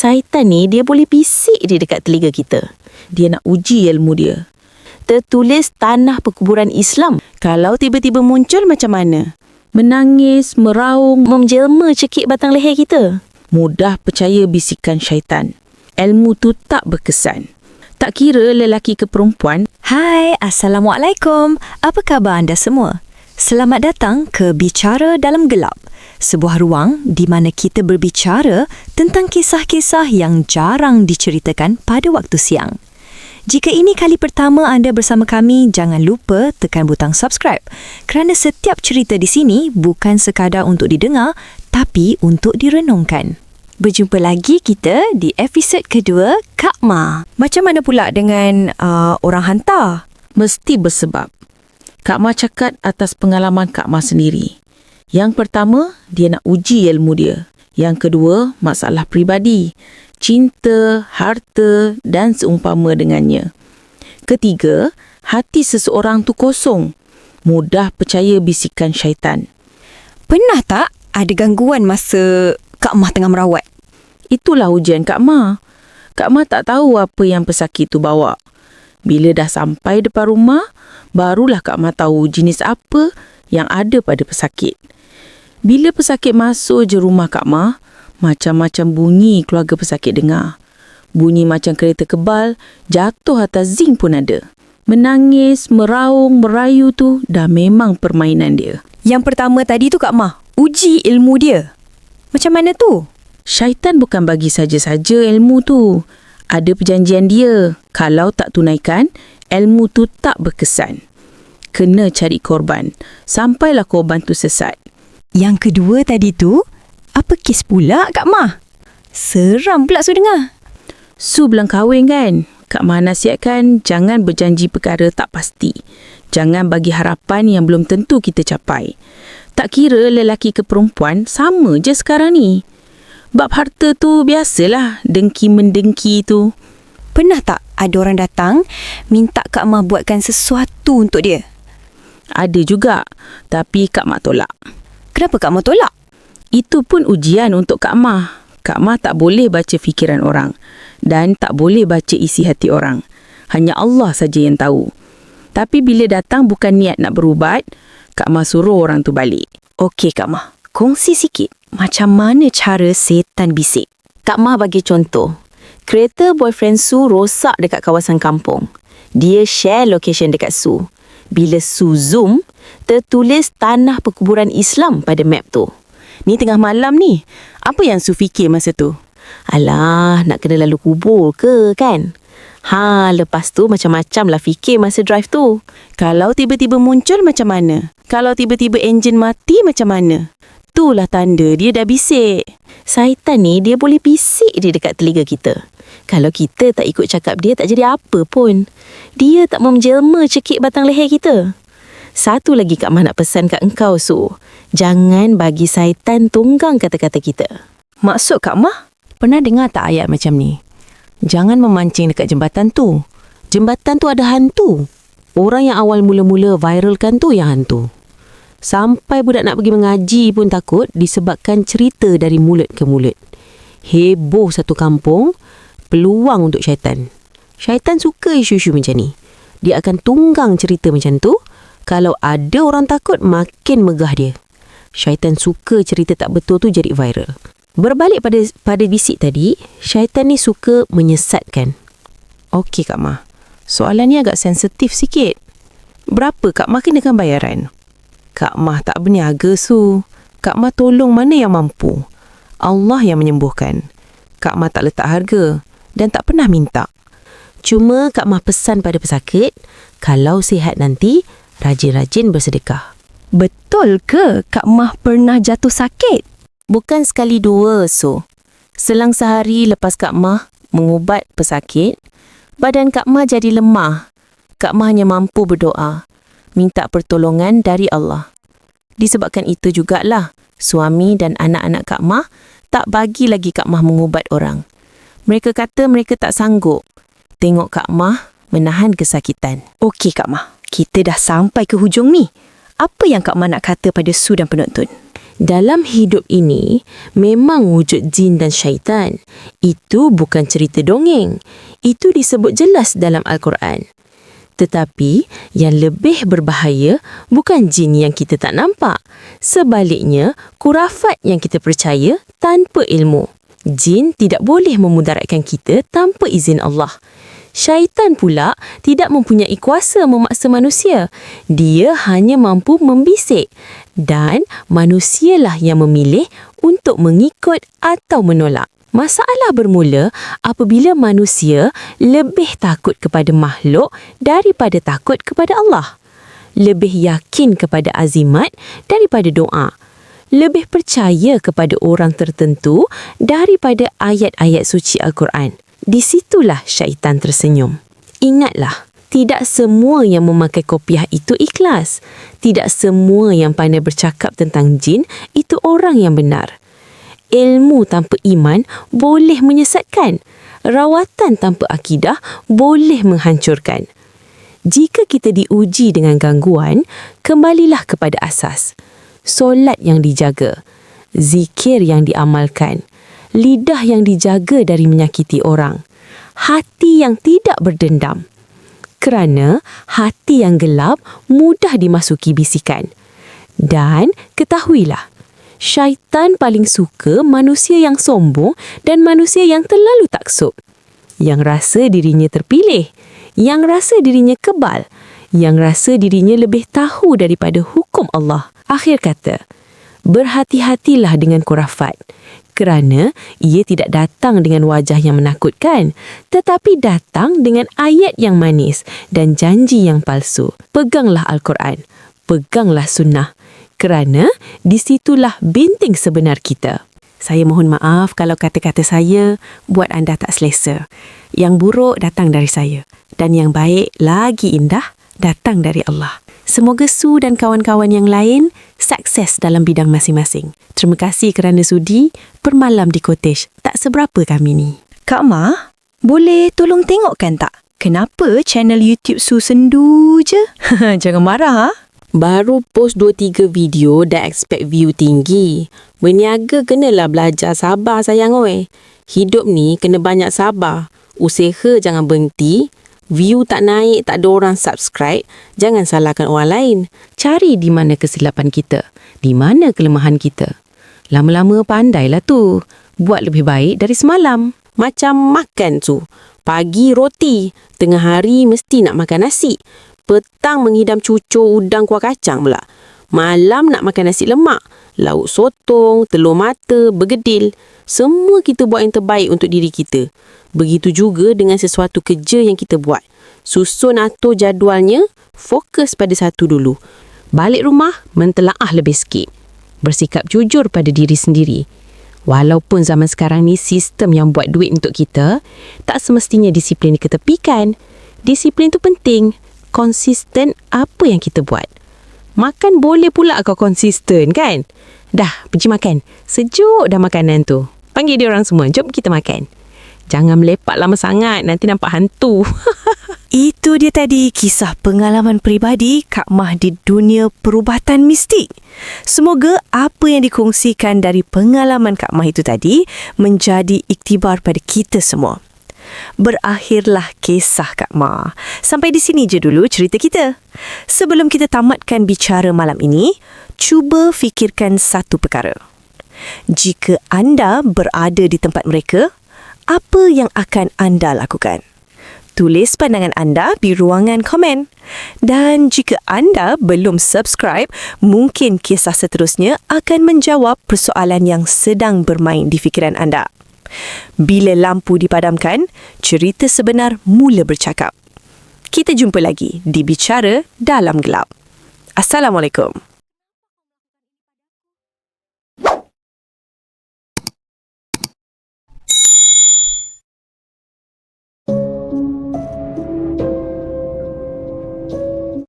Syaitan ni dia boleh bisik dia dekat telinga kita. Dia nak uji ilmu dia. Tertulis tanah perkuburan Islam. Kalau tiba-tiba muncul macam mana? Menangis, meraung, menjelma cekik batang leher kita. Mudah percaya bisikan syaitan. Ilmu tu tak berkesan. Tak kira lelaki ke perempuan, Hai, Assalamualaikum. Apa khabar anda semua? Selamat datang ke Bicara Dalam Gelap. Sebuah ruang di mana kita berbicara tentang kisah-kisah yang jarang diceritakan pada waktu siang. Jika ini kali pertama anda bersama kami, jangan lupa tekan butang subscribe kerana setiap cerita di sini bukan sekadar untuk didengar tapi untuk direnungkan. Berjumpa lagi kita di episod kedua Kak Ma. Macam mana pula dengan uh, orang hantar? mesti bersebab. Kak Ma cakap atas pengalaman Kak Ma sendiri. Yang pertama, dia nak uji ilmu dia. Yang kedua, masalah peribadi. Cinta, harta dan seumpama dengannya. Ketiga, hati seseorang tu kosong. Mudah percaya bisikan syaitan. Pernah tak ada gangguan masa Kak Mah tengah merawat? Itulah ujian Kak Ma. Kak Ma tak tahu apa yang pesakit tu bawa. Bila dah sampai depan rumah, barulah Kak Ma tahu jenis apa yang ada pada pesakit. Bila pesakit masuk je rumah Kak Ma, macam-macam bunyi keluarga pesakit dengar. Bunyi macam kereta kebal, jatuh atas zinc pun ada. Menangis, meraung, merayu tu dah memang permainan dia. Yang pertama tadi tu Kak Mah, uji ilmu dia. Macam mana tu? Syaitan bukan bagi saja-saja ilmu tu. Ada perjanjian dia. Kalau tak tunaikan, ilmu tu tak berkesan. Kena cari korban. Sampailah korban tu sesat. Yang kedua tadi tu, apa kes pula Kak Mah? Seram pula su dengar. Su belang kahwin kan? Kak Ma nasihatkan jangan berjanji perkara tak pasti. Jangan bagi harapan yang belum tentu kita capai. Tak kira lelaki ke perempuan, sama je sekarang ni. Bab harta tu biasalah, dengki-mendengki tu. Pernah tak ada orang datang minta Kak Mah buatkan sesuatu untuk dia? Ada juga, tapi Kak Mak tolak. Kenapa Kak Mah tolak? Itu pun ujian untuk Kak Mah. Kak Mah tak boleh baca fikiran orang dan tak boleh baca isi hati orang. Hanya Allah saja yang tahu. Tapi bila datang bukan niat nak berubat, Kak Mah suruh orang tu balik. Okey Kak Mah, kongsi sikit macam mana cara setan bisik. Kak Mah bagi contoh. Kereta boyfriend Su rosak dekat kawasan kampung. Dia share location dekat Su. Bila Su zoom, tertulis tanah perkuburan Islam pada map tu. Ni tengah malam ni. Apa yang Su fikir masa tu? Alah, nak kena lalu kubur ke kan? Ha, lepas tu macam-macam lah fikir masa drive tu. Kalau tiba-tiba muncul macam mana? Kalau tiba-tiba enjin mati macam mana? Itulah tanda dia dah bisik. Syaitan ni dia boleh bisik dia dekat telinga kita. Kalau kita tak ikut cakap dia tak jadi apa pun. Dia tak menjelma cekik batang leher kita. Satu lagi Kak Mah nak pesan kat engkau, Su. Jangan bagi syaitan tunggang kata-kata kita. Maksud Kak Mah? Pernah dengar tak ayat macam ni? Jangan memancing dekat jembatan tu. Jembatan tu ada hantu. Orang yang awal mula-mula viralkan tu yang hantu. Sampai budak nak pergi mengaji pun takut disebabkan cerita dari mulut ke mulut. Heboh satu kampung, peluang untuk syaitan. Syaitan suka isu-isu macam ni. Dia akan tunggang cerita macam tu. Kalau ada orang takut, makin megah dia. Syaitan suka cerita tak betul tu jadi viral. Berbalik pada pada bisik tadi, syaitan ni suka menyesatkan. Okey Kak Mah, soalan ni agak sensitif sikit. Berapa Kak Mah kenakan bayaran? Kak Mah tak berniaga su. Kak Mah tolong mana yang mampu. Allah yang menyembuhkan. Kak Mah tak letak harga dan tak pernah minta. Cuma Kak Mah pesan pada pesakit, kalau sihat nanti, rajin-rajin bersedekah. Betul ke Kak Mah pernah jatuh sakit? Bukan sekali dua, so. Selang sehari lepas Kak Mah mengubat pesakit, badan Kak Mah jadi lemah. Kak Mah hanya mampu berdoa, minta pertolongan dari Allah. Disebabkan itu jugalah, suami dan anak-anak Kak Mah tak bagi lagi Kak Mah mengubat orang. Mereka kata mereka tak sanggup. Tengok Kak Mah menahan kesakitan. Okey Kak Mah, kita dah sampai ke hujung ni. Apa yang Kak Mah nak kata pada Su dan penonton? Dalam hidup ini, memang wujud jin dan syaitan. Itu bukan cerita dongeng. Itu disebut jelas dalam Al-Quran. Tetapi yang lebih berbahaya bukan jin yang kita tak nampak. Sebaliknya, kurafat yang kita percaya tanpa ilmu. Jin tidak boleh memudaratkan kita tanpa izin Allah. Syaitan pula tidak mempunyai kuasa memaksa manusia. Dia hanya mampu membisik dan manusialah yang memilih untuk mengikut atau menolak. Masalah bermula apabila manusia lebih takut kepada makhluk daripada takut kepada Allah. Lebih yakin kepada azimat daripada doa. Lebih percaya kepada orang tertentu daripada ayat-ayat suci Al-Quran. Di situlah syaitan tersenyum. Ingatlah, tidak semua yang memakai kopiah itu ikhlas. Tidak semua yang pandai bercakap tentang jin itu orang yang benar. Ilmu tanpa iman boleh menyesatkan. Rawatan tanpa akidah boleh menghancurkan. Jika kita diuji dengan gangguan, kembalilah kepada asas. Solat yang dijaga, zikir yang diamalkan, lidah yang dijaga dari menyakiti orang, hati yang tidak berdendam. Kerana hati yang gelap mudah dimasuki bisikan. Dan ketahuilah, syaitan paling suka manusia yang sombong dan manusia yang terlalu taksub. Yang rasa dirinya terpilih, yang rasa dirinya kebal, yang rasa dirinya lebih tahu daripada hukum Allah. Akhir kata, berhati-hatilah dengan kurafat kerana ia tidak datang dengan wajah yang menakutkan tetapi datang dengan ayat yang manis dan janji yang palsu. Peganglah Al-Quran, peganglah sunnah kerana di situlah binting sebenar kita. Saya mohon maaf kalau kata-kata saya buat anda tak selesa. Yang buruk datang dari saya dan yang baik lagi indah datang dari Allah. Semoga Su dan kawan-kawan yang lain sukses dalam bidang masing-masing. Terima kasih kerana sudi bermalam di cottage. Tak seberapa kami ni. Kak Ma, boleh tolong tengokkan tak? Kenapa channel YouTube Su sendu je? Jangan marah, ha? Baru post 2-3 video dah expect view tinggi. Berniaga kenalah belajar sabar sayang oi. Hidup ni kena banyak sabar. Usaha jangan berhenti. View tak naik, tak ada orang subscribe. Jangan salahkan orang lain. Cari di mana kesilapan kita. Di mana kelemahan kita. Lama-lama pandailah tu. Buat lebih baik dari semalam. Macam makan tu. Pagi roti. Tengah hari mesti nak makan nasi. Petang menghidam cucur udang kuah kacang pula. Malam nak makan nasi lemak. Lauk sotong, telur mata, bergedil. Semua kita buat yang terbaik untuk diri kita. Begitu juga dengan sesuatu kerja yang kita buat. Susun atur jadualnya, fokus pada satu dulu. Balik rumah, mentelaah lebih sikit. Bersikap jujur pada diri sendiri. Walaupun zaman sekarang ni sistem yang buat duit untuk kita, tak semestinya disiplin diketepikan. Disiplin tu penting. Konsisten apa yang kita buat. Makan boleh pula kau konsisten kan? Dah, pergi makan. Sejuk dah makanan tu. Panggil dia orang semua. Jom kita makan. Jangan melepak lama sangat, nanti nampak hantu. Itu dia tadi kisah pengalaman peribadi Kak Mah di dunia perubatan mistik. Semoga apa yang dikongsikan dari pengalaman Kak Mah itu tadi menjadi iktibar pada kita semua. Berakhirlah kisah Kak Ma. Sampai di sini je dulu cerita kita. Sebelum kita tamatkan bicara malam ini, cuba fikirkan satu perkara. Jika anda berada di tempat mereka, apa yang akan anda lakukan? Tulis pandangan anda di ruangan komen. Dan jika anda belum subscribe, mungkin kisah seterusnya akan menjawab persoalan yang sedang bermain di fikiran anda. Bila lampu dipadamkan, cerita sebenar mula bercakap. Kita jumpa lagi di Bicara Dalam Gelap. Assalamualaikum.